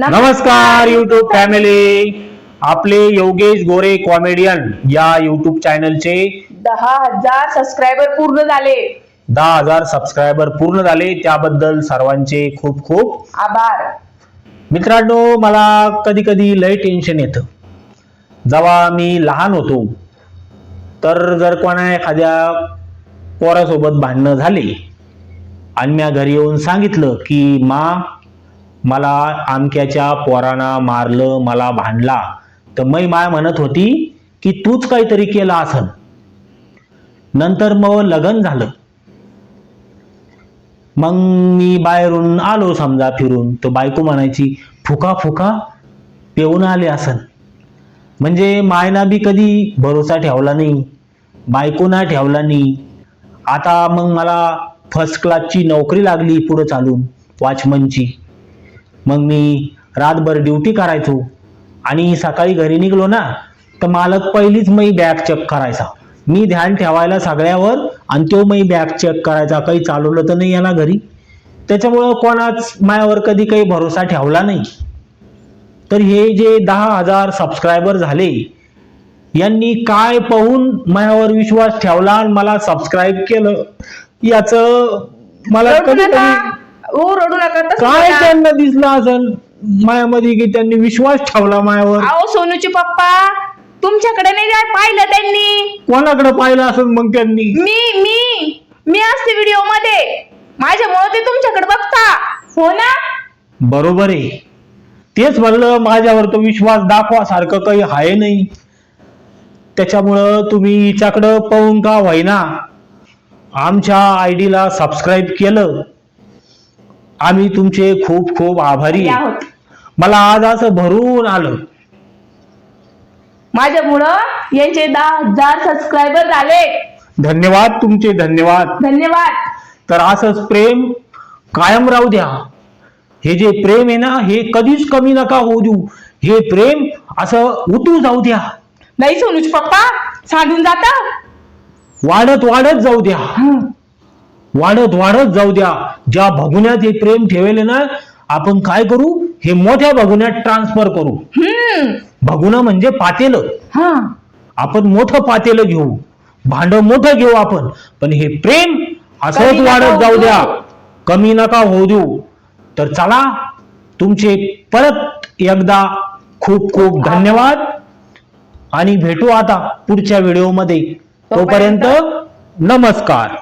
नमस्कार YouTube family आपले Yogesh Gore comedian या युट्यूब चॅनलचे दहा हजार सबस्क्रायबर पूर्ण झाले. दहा हजार सबस्क्रायबर पूर्ण झाले. त्याबद्दल सर्वांचे खूप खूप आभार. मित्रांनो मला कधी कधी लय टेन्शन येतं. जेव्हा मी लहान होतो तर जर कोणा एखाद्या पोरासोबत भांडणं झाले आणि म्या घरी येऊन सांगितलं की मा मला आमक्याच्या पोरानं मारलं मला भांडला. तर मै माय म्हणत होती की तूच काहीतरी केलं असल नंतर मग लग्न झालं. मग मी बाहेरून आलो समजा फिरून. तर बायको म्हणायची फुका फुका पेऊन आले असन. म्हणजे मायना बी कधी भरोसा ठेवला नाही बायकोना ठेवला नाही. आता मग मला फर्स्ट क्लासची नोकरी लागली पुढं चालून वॉचमनची मग मी रातभर ड्युटी करायचो. आणि सकाळी घरी निघलो ना तर मालक पहिलीच मी बॅग चेक करायचा. मी ध्यान ठेवायला सगळ्यावर आणि तो मी बॅग चेक करायचा. काही चालवलं तर नाही याला घरी. त्याच्यामुळं कोणाच मायावर कधी काही भरोसा ठेवला नाही. तर हे जे दहा हजार सबस्क्रायबर झाले यांनी काय पाहून माझ्यावर विश्वास ठेवला आणि मला सबस्क्राईब केलं? याच मला कधी काय. त्यांना दिसलं असेल? मायामध्ये की त्यांनी विश्वास ठेवला मायावर? अहो सोनूचे पप्पा तुमच्याकडे नाही जाय पाहिलं त्यांनी. कोणाकडे पाहिलं असेल मग त्यांनी? मी मी मी असते व्हिडिओमध्ये माझ्यामुळे ते तुमच्याकडे बघता. हो ना? बरोबर आहे. तेच म्हणलं माझ्यावर तो विश्वास दाखवा सारखं काही आहे नाही. त्याच्यामुळं तुम्ही हिच्याकडं पाहून का व्हायना? आमच्या आय डीला सबस्क्राईब केलं. आम्ही तुमचे खूप खूप आभारी. या आहे. होत. मला आज असं भरून आलं. माझ्यामुळं यांचे दहा हजार सबस्क्रायबर झाले. धन्यवाद तुमचे धन्यवाद. धन्यवाद. तर असंच प्रेम कायम राहू द्या. हे जे प्रेम आहे ना हे कधीच कमी नका होऊ देऊ. हे प्रेम असं उतू जाऊ द्या. नाही सोनूचे पप्पा सांगून जाता? वाढत वाढत जाऊ द्या. वाढत वाढत जाऊ द्या. ज्या भगुन्यात हे प्रेम ठेवले ना आपण काय करू? हे मोठ्या भगुन्यात ट्रान्सफर करू. भगुना म्हणजे पातेलं. आपण मोठं पातेलं घेऊ. भांड मोठं घेऊ आपण. पण हे प्रेम असंच वाढत जाऊ द्या. कमी नका होऊ देऊ. तर चला तुमचे परत एकदा खूप खूप धन्यवाद. आणि भेटू आता पुढच्या व्हिडिओमध्ये. तोपर्यंत नमस्कार.